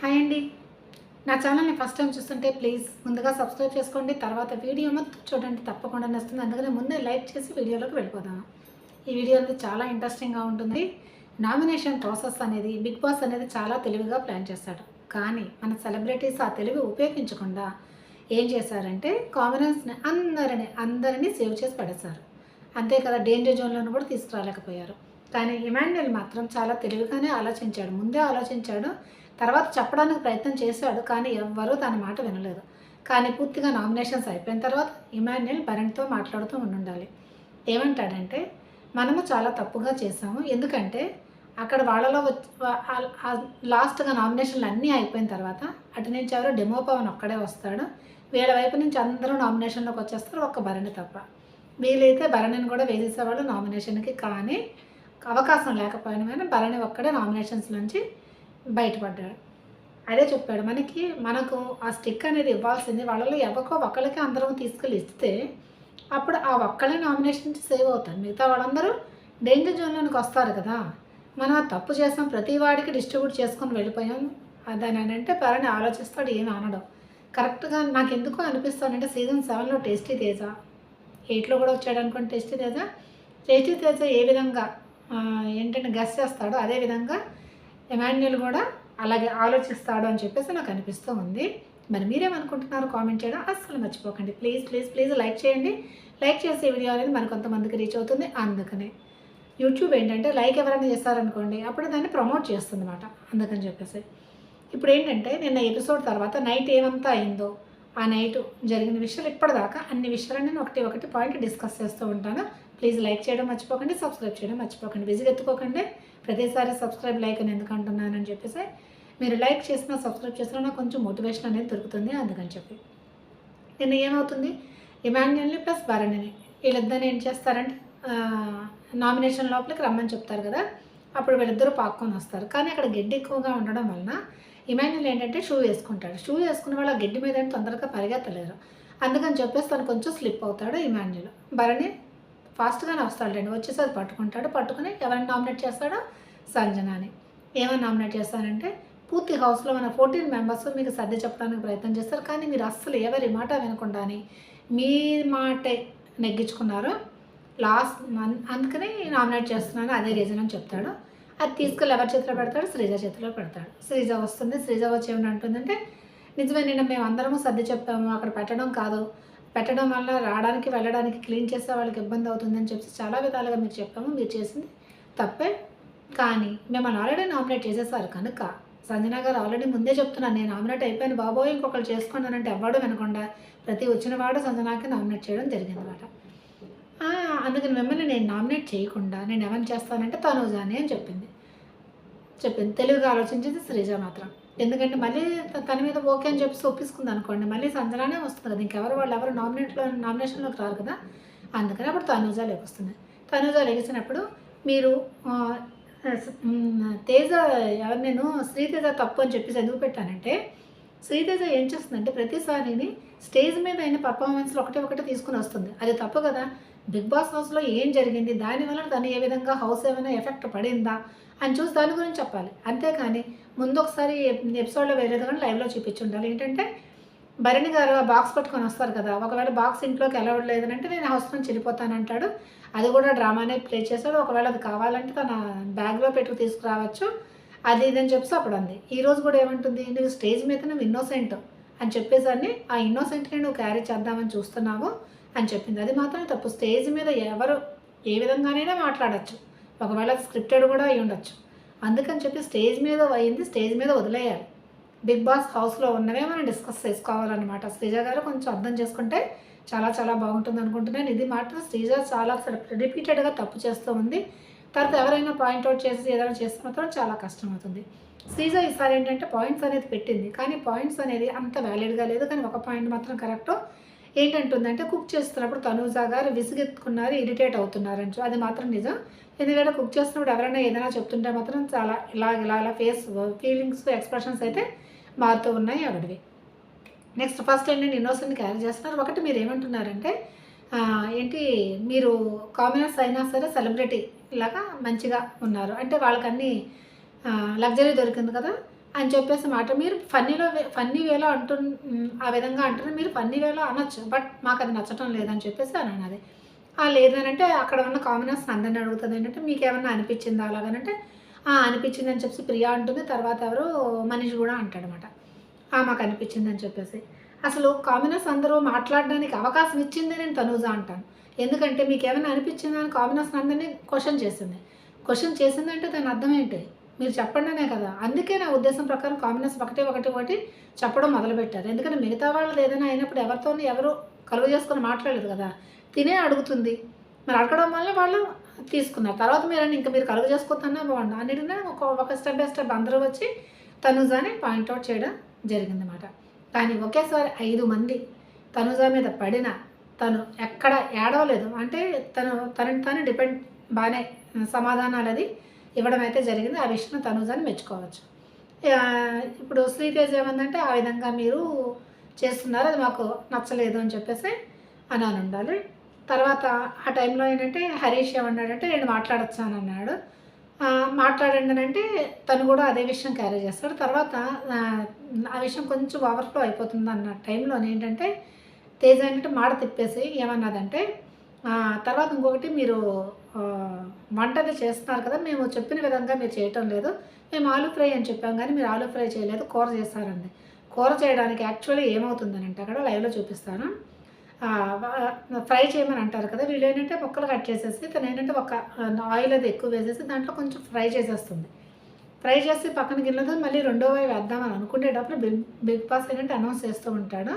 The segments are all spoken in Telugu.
హాయ్ అండి. నా ఛానల్ని ఫస్ట్ టైం చూస్తుంటే ప్లీజ్ ముందుగా సబ్స్క్రైబ్ చేసుకోండి తర్వాత వీడియో మొత్తం చూడండి తప్పకుండా నచ్చుతుంది. అందుకనే ముందే లైక్ చేసి వీడియోలోకి వెళ్ళిపోదాం. ఈ వీడియో అనేది చాలా ఇంట్రెస్టింగ్గా ఉంటుంది. నామినేషన్ ప్రాసెస్ అనేది బిగ్ బాస్ అనేది చాలా తెలివిగా ప్లాన్ చేశాడు కానీ మన సెలబ్రిటీస్ ఆ తెలివి ఉపయోగించకుండా ఏం చేశారంటే కామనర్స్ని అందరిని అందరినీ సేవ్ చేసి పడేశారు. అంతే కదా డేంజర్ జోన్లను కూడా తీసుకురాలేకపోయారు. కానీ ఇమాన్యుయల్ మాత్రం చాలా తెలివిగానే ఆలోచించాడు. ముందే ఆలోచించాడు. తర్వాత చెప్పడానికి ప్రయత్నం చేశాడు. కానీ ఎవ్వరూ తన మాట వినలేదు. కానీ పూర్తిగా నామినేషన్స్ అయిపోయిన తర్వాత ఇమాన్యుయల్ భరణ్తో మాట్లాడుతూ ఉండాలి ఏమంటాడంటే మనము చాలా తప్పుగా చేసాము ఎందుకంటే అక్కడ వాళ్ళలో లాస్ట్గా నామినేషన్లు అన్నీ అయిపోయిన తర్వాత అటు నుంచి ఎవరు డెమో పవన్ ఒక్కడే వస్తాడు. వీళ్ళ వైపు నుంచి అందరూ నామినేషన్లోకి వచ్చేస్తారు. ఒక్క భరణి తప్ప. వీలైతే భరణిని కూడా వేసేసేవాళ్ళు నామినేషన్కి. కానీ అవకాశం లేకపోయినా కానీ భరణి ఒక్కడే నామినేషన్స్ నుంచి బయటపడ్డాడు. అదే చెప్పాడు మనకి మనకు ఆ స్టిక్ అనేది ఇవ్వాల్సింది వాళ్ళలో ఎవరికో ఒక్కళ్ళకి అందరం తీసుకెళ్ళి ఇస్తే అప్పుడు ఆ ఒక్కళ్ళే నామినేషన్ సేవ్ అవుతారు. మిగతా వాళ్ళందరూ డేంజర్ జోన్లోనికి వస్తారు కదా. మనం ఆ తప్పు చేసాం ప్రతి వాడికి డిస్ట్రిబ్యూట్ చేసుకొని వెళ్ళిపోయాం. దాని అని అంటే పరని ఆలోచిస్తాడు ఏమి అనడం. కరెక్ట్గా నాకు ఎందుకో అనిపిస్తానంటే సీజన్ సెవెన్లో టేస్టీ తేజ. ఎయిట్లో కూడా వచ్చాడు అనుకోండి టేస్టీ తేజ. టేస్టీ తేజ ఏ విధంగా? ఏంటంటే గస్ చేస్తాడో అదేవిధంగా ఎమాన్యుల్ ఎమాన్యుయల్ కూడా అలాగే ఆలోచిస్తాడు అని చెప్పేసి నాకు అనిపిస్తూ ఉంది. మరి మీరేమనుకుంటున్నారు కామెంట్ చేయడం అస్సలు మర్చిపోకండి. ప్లీజ్ ప్లీజ్ ప్లీజ్ లైక్ చేయండి. లైక్ చేసే వీడియో అనేది మరి కొంతమందికి రీచ్ అవుతుంది అందుకనే. యూట్యూబ్ ఏంటంటే లైక్ ఎవరైనా చేస్తారనుకోండి అప్పుడు దాన్ని ప్రమోట్ చేస్తుంది అనమాట అందుకని చెప్పేసి. ఇప్పుడు ఏంటంటే నిన్న ఎపిసోడ్ తర్వాత నైట్ ఏమంతా అయిందో ఆ నైట్ జరిగిన విషయాలు ఇప్పటిదాకా అన్ని విషయాలు నేను ఒకటి ఒకటి పాయింట్ డిస్కస్ చేస్తూ ఉంటాను. ప్లీజ్ లైక్ చేయడం మర్చిపోకండి సబ్స్క్రైబ్ చేయడం మర్చిపోకండి. విజిగ్ ఎత్తుకోకండి. ప్రతిసారి సబ్స్క్రైబ్ లైక్ అని ఎందుకు అంటున్నానని చెప్పేసి మీరు లైక్ చేసినా సబ్స్క్రైబ్ చేసినా నాకు కొంచెం మోటివేషన్ అనేది దొరుకుతుంది అందుకని చెప్పి. నిన్న ఏమవుతుంది? ఇమాన్యుల్ని ప్లస్ భరణిని వీళ్ళిద్దరిని ఏం చేస్తారంటే నామినేషన్ లోపలికి రమ్మని చెప్తారు కదా అప్పుడు వీళ్ళిద్దరూ పాక్కొని వస్తారు. కానీ అక్కడ గడ్డి ఎక్కువగా ఉండడం వలన ఇమాన్యుల్ ఏంటంటే షూ వేసుకుంటాడు. షూ వేసుకున్న వాళ్ళు ఆ గడ్డి మీద తొందరగా పరిగెత్తలేరు. అందుకని చెప్పేసి తను కొంచెం స్లిప్ అవుతాడు ఇమాన్యుల్ భరణి ఫాస్ట్గానే వస్తాడండి వచ్చేసి అది పట్టుకుంటాడు. పట్టుకుని ఎవరిని నామినేట్ చేస్తాడో? సంజనాని. ఏమని నామినేట్ చేస్తానంటే పూర్తి హౌస్లో మన ఫోర్టీన్ మెంబర్స్ మీకు సర్ది చెప్పడానికి ప్రయత్నం చేస్తారు. కానీ మీరు అస్సలు ఎవరి మాట వినకుండాని మీ మాటే నెగ్గించుకున్నారు. లాస్ట్ అందుకని నామినేట్ చేస్తున్నాను అదే రీజన్ అని చెప్తాడు. అది తీసుకెళ్ళి ఎవరి చేతిలో పెడతాడు? శ్రీజ చేతిలో పెడతాడు. శ్రీజ వస్తుంది. శ్రీజ వచ్చి ఏమని అంటుందంటే నిజమే నిన్న మేము అందరము సర్ది చెప్పాము అక్కడ పెట్టడం కాదు. పెట్టడం వల్ల రావడానికి వెళ్ళడానికి క్లీన్ చేసే వాళ్ళకి ఇబ్బంది అవుతుందని చెప్పి చాలా విధాలుగా మీరు చెప్పాము. మీరు చేసింది తప్పే. కానీ మిమ్మల్ని ఆల్రెడీ నామినేట్ చేసేసారు కనుక సంజన గారు ఆల్రెడీ ముందే చెప్తున్నాను నేను నామినేట్ అయిపోయాను బాబోయ్ ఇంకొకరు చేసుకున్నానంటే ఎవడు వినకుండా ప్రతి వచ్చిన వాడు సంజనాకి నామినేట్ చేయడం జరిగిందన్నమాట అందుకని మిమ్మల్ని నేను నామినేట్ చేయకుండా నేను ఎవరిని చేస్తానంటే తనుజాని అని చెప్పింది. చెప్పింది. తెలుగుగా ఆలోచించింది శ్రీజ మాత్రం. ఎందుకంటే మళ్ళీ తన మీద ఓకే అని చెప్పి ఒప్పించుకుంది అనుకోండి మళ్ళీ సంజనానే వస్తుంది కదా. ఇంకెవరు వాళ్ళు ఎవరు నామినేట్లో నామినేషన్లోకి రారు కదా. అందుకని అప్పుడు తనూజ లెగుస్తుంది తనూజ లెగిసినప్పుడు మీరు తేజ ఎవరు నేను శ్రీతేజ తప్పు అని చెప్పేసి ఎందుకు పెట్టానంటే శ్రీతేజ ఏం చేస్తుందంటే ప్రతిసారిని స్టేజ్ మీద అయిన పర్ఫార్మెన్స్లు ఒకటి ఒకటి తీసుకుని వస్తుంది. అది తప్పు కదా. బిగ్ బాస్ హౌస్లో ఏం జరిగింది? దానివల్ల తను ఏ విధంగా హౌస్ ఏమైనా ఎఫెక్ట్ పడిందా? అని చూసి దాని గురించి చెప్పాలి. అంతేకాని ముందు ఒకసారి ఎపిసోడ్లో వేరేది కానీ లైవ్లో చూపించి ఉండాలి ఏంటంటే భరణి గారు ఆ బాక్స్ పట్టుకొని వస్తారు కదా ఒకవేళ బాక్స్ ఇంట్లోకి అలౌడ్ లేదంటే నేను హౌస్ నుంచి వెళ్ళిపోతానంటాడు అది కూడా డ్రామానే ప్లే చేశాడు. ఒకవేళ అది కావాలంటే తన బ్యాగ్లో పెట్టుకు తీసుకురావచ్చు. అది ఇదని చెప్పేసి అప్పుడు అంది ఈ రోజు కూడా ఏమంటుంది నువ్వు స్టేజ్ మీద నువ్వు ఇన్నోసెంట్ అని చెప్పేసరిని ఆ ఇన్నోసెంట్ని నువ్వు క్యారీ చేద్దామని చూస్తున్నావు అని చెప్పింది. అది మాత్రం తప్పు. స్టేజ్ మీద ఎవరు ఏ విధంగానైనా మాట్లాడచ్చు. ఒకవేళ స్క్రిప్టెడ్ కూడా అయి ఉండొచ్చు. అందుకని చెప్పి స్టేజ్ మీద అయింది స్టేజ్ మీద వదిలేయాలి. బిగ్ బాస్ హౌస్లో ఉన్నవే మనం డిస్కస్ చేసుకోవాలన్నమాట. శ్రీజ గారు కొంచెం అర్థం చేసుకుంటే చాలా చాలా బాగుంటుంది అనుకుంటున్నాను. ఇది మాత్రం శ్రీజ చాలా రిపీటెడ్గా తప్పు చేస్తూ ఉంది. తర్వాత ఎవరైనా పాయింట్అవుట్ చేసి ఏదైనా చేస్తే మాత్రం చాలా కష్టం అవుతుంది శ్రీజ ఈసారి ఏంటంటే పాయింట్స్ అనేది పెట్టింది. కానీ పాయింట్స్ అనేది అంత వ్యాలిడ్గా లేదు. కానీ ఒక పాయింట్ మాత్రం కరెక్ట్ ఏంటంటుందంటే కుక్ చేస్తున్నప్పుడు తనూజా గారు విసుగెత్తుకున్నారు ఇరిటేట్ అవుతున్నారు అని అది మాత్రం నిజం. ఎందుకంటే కుక్ చేస్తున్నప్పుడు ఎవరైనా ఏదైనా చెప్తుంటే మాత్రం చాలా ఇలా ఇలా ఇలా ఫేస్ ఫీలింగ్స్ ఎక్స్ప్రెషన్స్ అయితే మారుతూ ఉన్నాయి ఆవిడవి నెక్స్ట్ ఫస్ట్ ఏంటంటే ఇన్నోసెంట్ క్యారీ చేస్తున్నారు. ఒకటి మీరు ఏమంటున్నారంటే ఏంటి మీరు కామనర్స్ అయినా సరే సెలబ్రిటీ లాగా మంచిగా ఉన్నారు. అంటే వాళ్ళకన్నీ లగ్జరీ దొరికింది కదా అని చెప్పేసి మాట. మీరు ఫన్నీలో ఫన్నీ వేలో అంటు ఆ విధంగా అంటున్నారు. మీరు ఫన్నీ వేలో అనొచ్చు బట్ మాకు అది నచ్చటం లేదని చెప్పేసి అని అన్నది. ఆ లేదనంటే అక్కడ ఉన్న కామనర్స్ అందరిని అడుగుతుంది. ఏంటంటే మీకు ఏమన్నా అనిపించిందా అలాగనంటే అనిపించింది అని చెప్పేసి ప్రియా అంటుంది. తర్వాత ఎవరు మనిషి కూడా అంటాడనమాట. "ఆ, మాకు అనిపించింది అని చెప్పేసి. అసలు కామనర్స్ అందరూ మాట్లాడడానికి అవకాశం ఇచ్చింది నేను తనూజ అంటాను. ఎందుకంటే మీకు ఏమైనా అనిపించిందా అని కామనర్స్ అందరినీ క్వశ్చన్ చేసింది. క్వశ్చన్ చేసిందంటే దాని అర్థం ఏంటి? మీరు చెప్పండినే కదా. అందుకే నా ఉద్దేశం ప్రకారం కామనర్స్ ఒకటి ఒకటి ఒకటి చెప్పడం మొదలుపెట్టారు. ఎందుకంటే మిగతా వాళ్ళది ఏదైనా అయినప్పుడు ఎవరితోనూ ఎవరు కలుగు చేసుకొని మాట్లాడలేదు కదా. తినే అడుగుతుంది. మరి అడగడం వల్ల వాళ్ళు తీసుకున్నారు. తర్వాత మీరు ఇంకా మీరు కలుగు చేసుకోవద్దన్నా బాగుండు? అన్నిటినే ఒక ఒక స్టెప్ బై స్టెప్ అందరూ వచ్చి తనుజాని పాయింట్అవుట్ చేయడం జరిగిందన్నమాట. కానీ ఒకేసారి ఐదు మంది తనుజా మీద పడిన తను ఎక్కడ ఏడవలేదు. అంటే తను తనని తను డిపెండ్ బాగానే సమాధానాలు అది ఇవ్వడం అయితే జరిగింది. ఆ విషయం తనుజాని మెచ్చుకోవచ్చు. ఇప్పుడు శ్రీతేజ్ ఏమందంటే ఆ విధంగా మీరు చేస్తున్నారు అది మాకు నచ్చలేదు అని చెప్పేసి అని అని ఉండాలి తర్వాత ఆ టైంలో ఏంటంటే హరీష్ ఏమన్నాడంటే నేను మాట్లాడొచ్చాను అన్నాడు మాట్లాడండి అంటే తను కూడా అదే విషయం క్యారీ చేస్తాడు. తర్వాత ఆ, విషయం కొంచెం ఓవర్ఫ్లో అయిపోతుంది అన్న టైంలో ఏంటంటే తేజ ఏంటంటే మాట తిప్పేసి ఏమన్నదంటే తర్వాత ఇంకొకటి మీరు వంటది వంట అది చేస్తున్నారు కదా మేము చెప్పిన విధంగా మీరు చేయటం లేదు. మేము ఆలూ ఫ్రై అని చెప్పాం కానీ మీరు ఆలూ ఫ్రై చేయలేదు కూర చేస్తారండి కూర చేయడానికి యాక్చువల్లీ ఏమవుతుందని అంటే అక్కడ లైవ్లో చూపిస్తాను. ఫ్రై చేయమని అంటారు కదా వీళ్ళు ఏంటంటే ముక్కలు కట్ చేసేసి తను ఏంటంటే ఒక ఆయిల్ అది ఎక్కువ వేసేసి దాంట్లో కొంచెం ఫ్రై చేసేస్తుంది. ఫ్రై చేసి పక్కన గిన్నెలో మళ్ళీ రెండో వైపు వేద్దామని అనుకునేటప్పుడు బిగ్ బిగ్ బాస్ ఏంటంటే అనౌన్స్ చేస్తూ ఉంటాడు.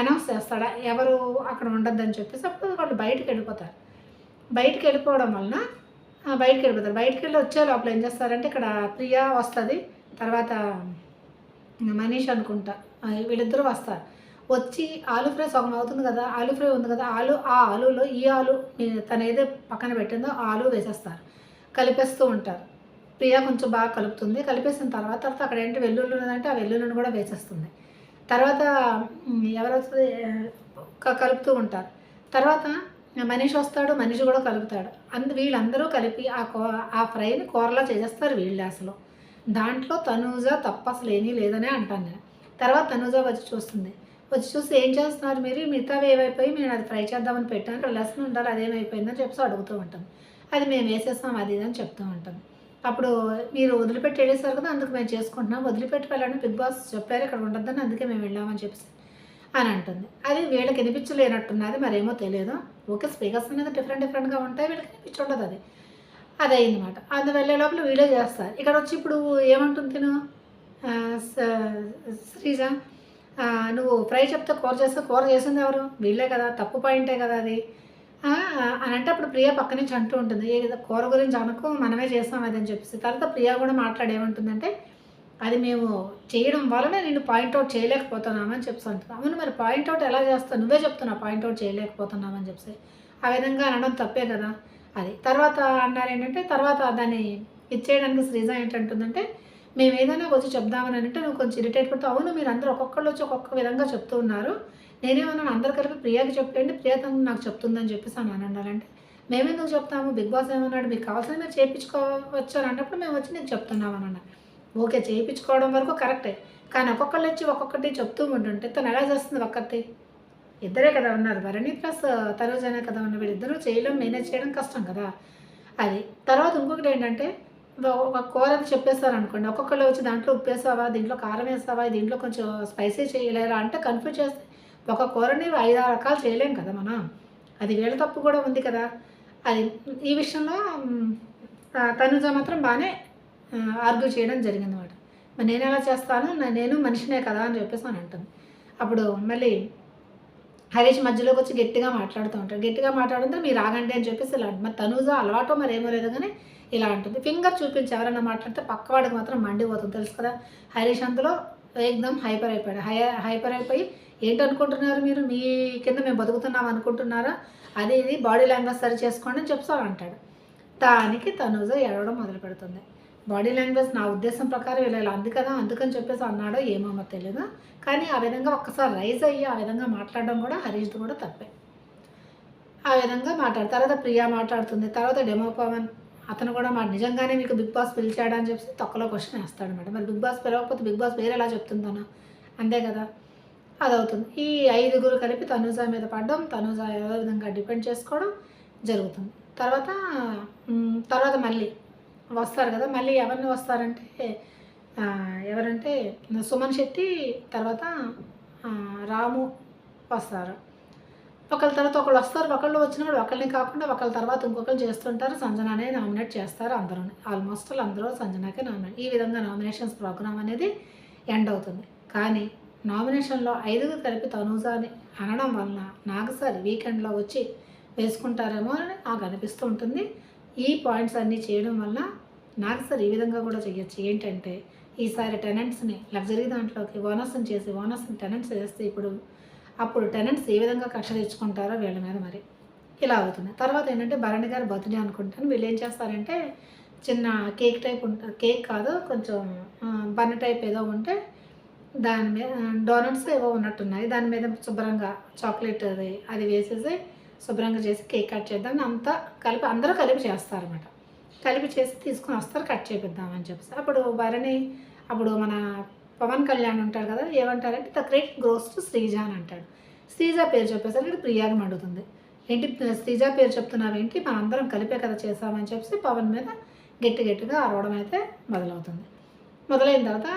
అనౌన్స్ చేస్తాడా? ఎవరు అక్కడ ఉండొద్దని చెప్పేసి అప్పుడు వాళ్ళు బయటకు వెళ్ళిపోతారు. బయటకు వెళ్ళిపోవడం వలన బయటకు వెళ్ళిపోతారు. బయటకు వెళ్ళి వచ్చే లోపల ఏం చేస్తారంటే ఇక్కడ ప్రియా వస్తుంది తర్వాత మనీష్ అనుకుంటా వీళ్ళిద్దరూ వస్తారు. వచ్చి ఆలు ఫ్రై సగం అవుతుంది కదా ఆలు ఫ్రై ఉంది కదా ఆలు ఆ ఆలులో ఈ ఆలు తన తను ఏదో పక్కన పెట్టిందో ఆలు వేసేస్తారు. కలిపేస్తూ ఉంటారు. ప్రియా కొంచెం బాగా కలుపుతుంది. కలిపేసిన తర్వాత తర్వాత అక్కడ ఏంటి వెల్లుల్లి ఉన్నదంటే ఆ వెల్లుల్లిని కూడా వేసేస్తుంది. తర్వాత మ్, కలుపుతూ ఉంటారు. తర్వాత మనిషి వస్తాడు మనిషి కూడా కలుపుతాడు. అందు వీళ్ళందరూ కలిపి ఆ కో ఆ ఫ్రైని కూరలా చేసేస్తారు వీళ్ళు అసలు. దాంట్లో తనూజ తప్ప అసలు ఏమీ లేదనే అంటాను నేను. తర్వాత తనూజ వచ్చి చూస్తుంది. వచ్చి చూసి ఏం చేస్తున్నారు మీరు? మిగతావి ఏమైపోయి మేము అది ఫ్రై చేద్దామని పెట్టాను. లెసన్ ఉండాలి అదేమైపోయిందని చెప్పి అడుగుతూ ఉంటాం. అది మేము వేసేస్తాం అది ఇది అని చెప్తూ ఉంటాం. అప్పుడు మీరు వదిలిపెట్టి వెళ్ళేసారు కదా అందుకు మేము చేసుకుంటున్నాం. వదిలిపెట్టి వెళ్ళాలని బిగ్ బాస్ చెప్పారు ఇక్కడ ఉండొద్దని అందుకే మేము వెళ్ళామని చెప్పేసి అని అంటుంది. అది వీళ్ళకి వినిపించలేనట్టున్నది మరేమో తెలియదు. ఓకే స్పీకర్స్ అనేది డిఫరెంట్ డిఫరెంట్గా ఉంటాయి వీళ్ళకి వినిపించుండదు అది. అది అయిందన్నమాట అది వెళ్ళే లోపల వీడియో చేస్తారు. ఇక్కడ వచ్చి ఇప్పుడు ఏమంటుంది తిను? శ్రీజ? నువ్వు ఫ్రై చెప్తే కూర చేస్తే కూర చేసింది ఎవరు? వీళ్ళే కదా తప్పు పాయింటే కదా అది. అని అంటే అప్పుడు ప్రియ పక్క నుంచి అంటూ ఉంటుంది. ఏ కూర గురించి అనుకో మనమే చేస్తాం అది అని చెప్పేసి. తర్వాత ప్రియ కూడా మాట్లాడేమంటుందంటే అది మేము చేయడం వలన నేను పాయింట్అవుట్ చేయలేకపోతున్నామని చెప్పి అంటుంది. అవును మరి పాయింట్అవుట్ ఎలా చేస్తావు? నువ్వే చెప్తున్నావు పాయింట్అవుట్ చేయలేకపోతున్నామని చెప్పి ఆ విధంగా అనడం తప్పే కదా అది. తర్వాత అన్నారు ఏంటంటే తర్వాత దాన్ని ఇచ్చేయడానికి శ్రీజ ఏంటంటుందంటే మేము ఏదైనా వచ్చి చెప్దామని అంటే నువ్వు కొంచెం ఇరిటేట్ పడుతూ అవును మీరు అందరూ ఒక్కొక్కళ్ళు వచ్చి ఒక్కొక్క విధంగా చెప్తూ ఉన్నారు. నేనేమన్నాను అందరు కలిపి ప్రియాకి చెప్పండి ప్రియా తను నాకు చెప్తుందని చెప్పేసి అని అని అన్నారంటే మేమెందుకు చెప్తాము? బిగ్ బాస్ ఏమన్నాడు? మీకు కావాల్సిన మీరు చేయించుకోవచ్చు అని అన్నప్పుడు మేము వచ్చి నేను చెప్తున్నాం అని ఓకే చేయించుకోవడం వరకు కరెక్టే. కానీ ఒక్కొక్కళ్ళు వచ్చి ఒక్కొక్కటి చెప్తూ ఉంటుంటే తను ఎలా చేస్తుంది ఒక్కటి? ఇద్దరే కదా ఉన్నారు. భరణి ప్లస్ తరోజనే కదా ఉన్న వీళ్ళిద్దరూ చేయడం మేనేజ్ చేయడం కష్టం కదా. అది. తర్వాత ఇంకొకటి ఏంటంటే ఒక- కూర అది చెప్పేస్తారనుకోండి ఒక్కొక్కళ్ళు వచ్చి దాంట్లో ఉప్పేసావా దీంట్లో కారం వేసావా దీంట్లో కొంచెం స్పైసీ చేయలేరా అంటే కన్ఫ్యూజ్ చేస్తే ఒక కూరని ఐదు ఆరు రకాలు చేయలేం కదా మనం. అది వీళ్ళ తప్పు కూడా ఉంది కదా. అది ఈ విషయంలో తనుజ మాత్రం బాగానే ఆర్గ్యూ చేయడం జరిగింది అనమాట మరి నేను ఎలా చేస్తాను? నేను మనిషినే కదా అని చెప్పేసి అని అంటుంది. అప్పుడు మళ్ళీ హరీష్ మధ్యలోకి వచ్చి గట్టిగా మాట్లాడుతూ ఉంటాడు. గట్టిగా మాట్లాడుతుంటే మీరు ఆగండి అని చెప్పేసి ఇలా మరి తనుజ అలవాటో మరి ఏమో లేదు కానీ ఇలా ఉంటుంది ఫింగర్ చూపించి ఎవరైనా మాట్లాడితే పక్కవాడికి మాత్రం మండిపోతుంది. తెలుసు కదా? హరీష్ అందులో ఏకదమ్ హైపర్ అయిపోయాడు. హై హైపర్ అయిపోయి ఏంటనుకుంటున్నారు మీరు? మీ కింద మేము బతుకుతున్నాం అనుకుంటున్నారా? అది ఇది బాడీ లాంగ్వేజ్ సరి చేసుకోండి అని చెప్తాను అంటాడు. దానికి తనూజ ఏడవడం మొదలు పెడుతుంది. బాడీ లాంగ్వేజ్ నా ఉద్దేశం ప్రకారం ఇలా ఇలా అంది కదా? అందుకని చెప్పేసి అన్నాడో ఏమో తెలియదు కానీ ఆ విధంగా ఒక్కసారి రైజ్ అయ్యి ఆ విధంగా మాట్లాడడం కూడా హరీష్ది కూడా తప్పే. ఆ విధంగా మాట్లాడు. తర్వాత ప్రియా మాట్లాడుతుంది. తర్వాత డెమో పవన్ అతను కూడా మా నిజంగానే మీకు బిగ్ బాస్ పిలిచాడా? అని చెప్పి తొక్కలో క్వశ్చన్ వేస్తాడు అనమాట మరి బిగ్ బాస్ పిలవకపోతే బిగ్ బాస్ వేరే ఎలా చెప్తుందనా? అంతే కదా? అది అవుతుంది ఈ ఐదుగురు కలిపి తనుజా మీద పడడం తనుజా ఏదో విధంగా డిపెండ్ చేసుకోవడం జరుగుతుంది. తర్వాత తర్వాత మళ్ళీ వస్తారు కదా? మళ్ళీ ఎవరిని వస్తారంటే ఎవరంటే సుమన్ శెట్టి తర్వాత రాము వస్తారు. ఒకళ్ళ తర్వాత ఒకళ్ళు వస్తారు ఒకళ్ళు వచ్చినప్పుడు ఒకళ్ళని కాకుండా ఒకళ్ళ తర్వాత ఇంకొకరు చేస్తుంటారు. సంజనానే నామినేట్ చేస్తారు అందరూ. ఆల్మోస్ట్ అందరూ సంజనాకే నామినేట్. ఈ విధంగా నామినేషన్స్ ప్రోగ్రామ్ అనేది ఎండ్ అవుతుంది. కానీ నామినేషన్లో ఐదుగురు కలిపి తనూజాని అనడం వలన నాకు సార్ వీకెండ్లో వచ్చి వేసుకుంటారేమో అని నాకు అనిపిస్తూ ఉంటుంది. ఈ పాయింట్స్ అన్నీ చేయడం వల్ల నాకు సార్ ఈ విధంగా కూడా చేయొచ్చు. ఏంటంటే ఈసారి టెనెంట్స్ని లగ్జరీ దాంట్లోకి ఓనర్స్ని చేసి ఓనర్స్ని టెనెంట్స్ చేస్తే ఇప్పుడు అప్పుడు టెనెంట్స్ ఏ విధంగా కక్ష తెచ్చుకుంటారో వీళ్ళ మీద మరి ఇలా అవుతుంది. తర్వాత ఏంటంటే భరణి గారు బర్త్డే అనుకుంటాను. వీళ్ళు ఏం చేస్తారంటే చిన్న కేక్ టైప్ ఉంటుంది కేక్ కాదు కొంచెం బన్ టైప్ ఏదో ఉంటే దాని మీద డోనట్స్ ఏవో ఉన్నట్టున్నాయి. దాని మీద శుభ్రంగా చాక్లెట్ అది అది వేసేసి శుభ్రంగా చేసి కేక్ కట్ చేద్దాం. అంతా కలిపి అందరూ కలిపి చేస్తారన్నమాట. కలిపి చేసి తీసుకుని వస్తారు కట్ చేపిద్దామని చెప్పేసి. అప్పుడు భరణి అప్పుడు మన పవన్ కళ్యాణ్ ఉంటాడు కదా ఏమంటారంటే the great gross to Sreeja అని అంటాడు. శ్రీజ పేరు చెప్పేసరికి ఇది అడుగుతుంది ఏంటి శ్రీజ పేరు చెప్తున్నావేంటి మనందరం కలిపే కదా చేసామని చెప్పేసి పవన్ మీద గట్టి గట్టిగా అరవడం అయితే మొదలవుతుంది. మొదలైన తర్వాత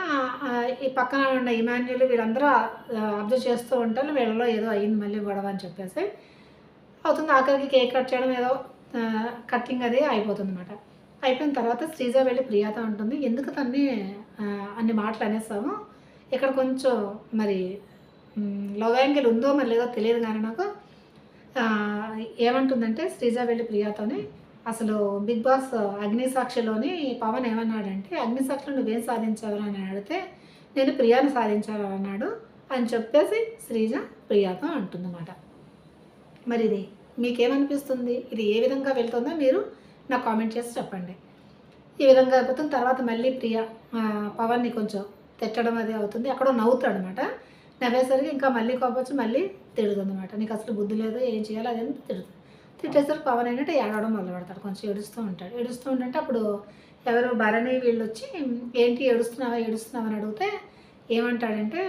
ఈ పక్కన ఉన్న ఇమాన్యులు వీళ్ళందరూ అబ్జర్వ్ చేస్తూ ఉంటారు వీళ్ళలో ఏదో అయ్యింది మళ్ళీ గొడవ అని చెప్పేసి అవుతుంది. ఆఖరికి కేక్ కట్ చేయడం ఏదో కట్టింగ్ అది అయిపోతుంది అనమాట అయిపోయిన తర్వాత శ్రీజ వెళ్ళి ప్రియాత ఉంటుంది ఎందుకు తన్ని అన్ని మాటలు అనేసాము ఇక్కడ కొంచెం మరి లవ్ యాంగిల్ ఉందో మరి లేదో తెలియదు కానీ నాకు ఏమంటుందంటే శ్రీజ వెళ్ళి ప్రియాతోని అసలు బిగ్ బాస్ అగ్నిసాక్షిలోని పవన్ ఏమన్నాడంటే అగ్నిసాక్షిలో నువ్వేం సాధించావు అని అడిగితే నేను ప్రియాను సాధించాను అన్నాడు అని చెప్పేసి శ్రీజ ప్రియాతో అంటుందన్నమాట. మరి ఇది మీకేమనిపిస్తుంది? ఇది ఏ విధంగా వెళ్తుందో మీరు నాకు కామెంట్ చేసి చెప్పండి. ఈ విధంగా అయిపోతుంది. తర్వాత మళ్ళీ ప్రియ పవన్ని కొంచెం తెచ్చడం అది అవుతుంది. ఎక్కడో నవ్వుతాడు అనమాట నవ్వేసరికి ఇంకా మళ్ళీ కోపొచ్చి మళ్ళీ తిడుతుంది అనమాట నీకు అసలు బుద్ధి లేదు ఏం చేయాలో అదే తిడుతుంది. తిట్టేసరికి పవన్ ఏంటంటే ఏడవడం మొదలు పెడతాడు. కొంచెం ఏడుస్తూ ఉంటాడు. ఏడుస్తూ ఉంటే అప్పుడు ఎవరు భరణి వీళ్ళు వచ్చి ఏంటి ఏడుస్తున్నావా ఏడుస్తున్నావా? అని అడిగితే ఏమంటాడంటే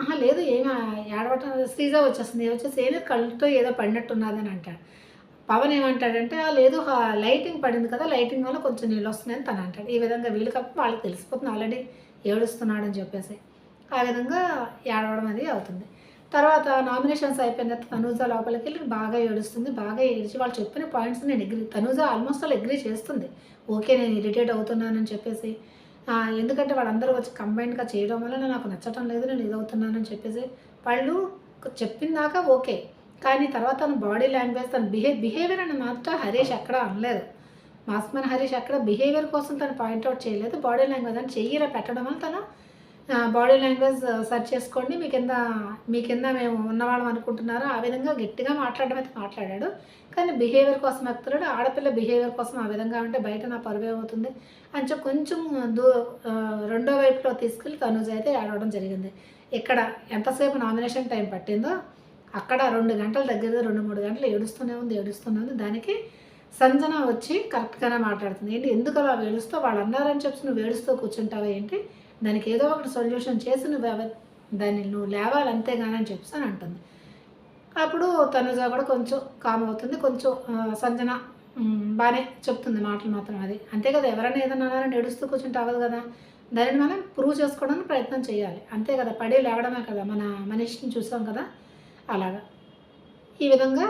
ఆహా లేదు ఏమి ఏడవటం శ్రీజ వచ్చేస్తుంది వచ్చేసి ఏదో కళ్ళతో ఏదో పడినట్టున్నదని అంటాడు. పవన్ ఏమంటాడంటే లేదు లైటింగ్ పడింది కదా లైటింగ్ వల్ల కొంచెం నీళ్ళు వస్తున్నాయని తను అంటాడు. ఈ విధంగా వీళ్ళు కప్ప వాళ్ళకి తెలిసిపోతుంది ఆల్రెడీ ఏడుస్తున్నాడని చెప్పేసి. ఆ విధంగా ఏడవడం అది అవుతుంది. తర్వాత నామినేషన్స్ అయిపోయిన తర్వాత తనూజ లోపలికి వెళ్ళి బాగా ఏడుస్తుంది బాగా ఏడిచి వాళ్ళు చెప్పిన పాయింట్స్ నేను ఎగ్రీ తనూజ ఆల్మోస్ట్ వాళ్ళు ఎగ్రీ చేస్తుంది. ఓకే నేను ఇరిటేట్ అవుతున్నానని చెప్పేసి. ఎందుకంటే వాళ్ళందరూ వచ్చి కంబైన్డ్గా చేయడం వల్ల నాకు నచ్చటం లేదు నేను ఇది అవుతున్నానని చెప్పేసి. వాళ్ళు చెప్పిన దాకా ఓకే. కానీ తర్వాత తన బాడీ లాంగ్వేజ్ తన బిహే బిహేవియర్ అని మాత్రం హరీష్ ఎక్కడ అనలేదు. మాస్మన్ హరీష్ ఎక్కడ బిహేవియర్ కోసం తను పాయింట్అవుట్ చేయలేదు. బాడీ లాంగ్వేజ్ అని చెయ్యిలా పెట్టడం వల్ల తను బాడీ లాంగ్వేజ్ సెర్చ్ చేసుకోండి. మీ కింద మీ కింద మేము ఉన్నవాళ్ళం అనుకుంటున్నారు? ఆ విధంగా గట్టిగా మాట్లాడడం అయితే మాట్లాడాడు. కానీ బిహేవియర్ కోసం ఎక్కుతున్నాడు ఆడపిల్ల బిహేవియర్ కోసం ఆ విధంగా ఉంటే బయట నా పరువేమవుతుంది అని చెప్పి కొంచెం దూ రెండో వైపులో తీసుకెళ్ళి తనుజ అయితే ఆడవడం జరిగింది. ఇక్కడ ఎంతసేపు నామినేషన్ టైం పట్టిందో అక్కడ రెండు గంటల దగ్గర రెండు మూడు గంటలు ఏడుస్తూనే ఉంది ఏడుస్తూనే ఉంది. దానికి సంజన వచ్చి కరెక్ట్గానే మాట్లాడుతుంది. ఏంటి ఎందుకు అలా ఏడుస్తూ వాళ్ళు అన్నారని చెప్పి నువ్వు ఏడుస్తూ కూర్చుంటావా ఏంటి? దానికి ఏదో ఒకటి సొల్యూషన్ చేసి నువ్వు దాన్ని నువ్వు లేవాలి అంతేగానని చెప్పి అని అంటుంది. అప్పుడు తనుజ కూడా కొంచెం కామ్ అవుతుంది. కొంచెం సంజన బాగానే చెప్తుంది మాటలు మాత్రం అది. అంతే కదా ఎవరైనా ఏదైనా అన్నారని ఏడుస్తూ కూర్చుంటే అవ్వదు కదా. దానిని మనం ప్రూవ్ చేసుకోవడానికి ప్రయత్నం చేయాలి. అంతే కదా పడి లేవడమే కదా. మన మనిషిని చూసాం కదా. అలాగా. ఈ విధంగా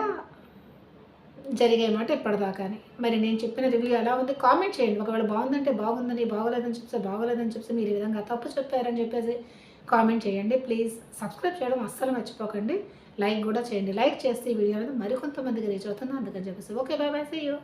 జరిగాయి మాట ఇప్పటిదాకాని మరి నేను చెప్పిన రివ్యూ ఎలా ఉంది? కామెంట్ చేయండి. ఒకవేళ బాగుందంటే బాగుందని బాగోలేదని చెప్తే బాగోలేదని చెప్తే మీరు ఈ విధంగా తప్పు చెప్పారని చెప్పేసి కామెంట్ చేయండి. ప్లీజ్ సబ్స్క్రైబ్ చేయడం అస్సలు మర్చిపోకండి. లైక్ కూడా చేయండి. లైక్ చేస్తే ఈ వీడియో అనేది మరికొంతమందికి రీచ్ అవుతుంది. అందుకని చెప్పేసి. Okay bye bye. See you.